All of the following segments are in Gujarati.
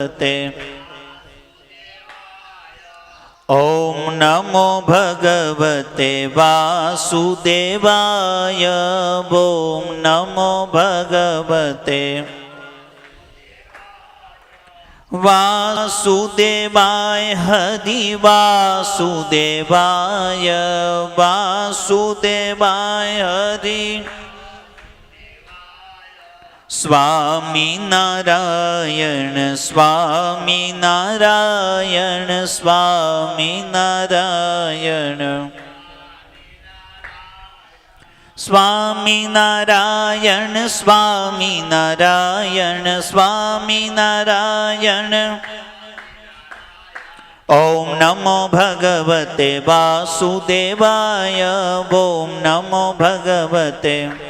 તે ॐ नमो भगवते वासुदेवाय ॐ नमो भगवते वासुदेवाय हरि वासुदेवाय वासुदेवाय हरि સ્વામી નારાયણ સ્વામી નારાયણ સ્વામી નારાયણ. સ્વામી નારાયણ સ્વામી નારાયણ સ્વામી નારાયણ. ઓમ નમો ભગવતે વાસુદેવાય, ઓમ નમો ભગવતે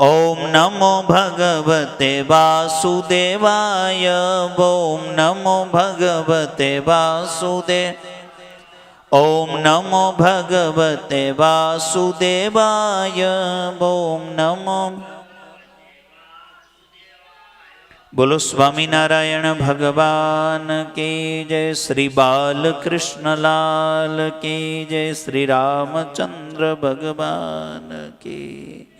ઓમ નમો ભગવતે વાસુદેવાય, ઓમ નમો ભગવતે વાસુદેવ, ઓમ નમો ભગવતે વાસુદેવાય, ઓમ નમો બોલો સ્વામિનારાયણ ભગવાન કી જય શ્રી બાલકૃષ્ણલાલ કી જય શ્રી રામચંદ્ર ભગવાન કી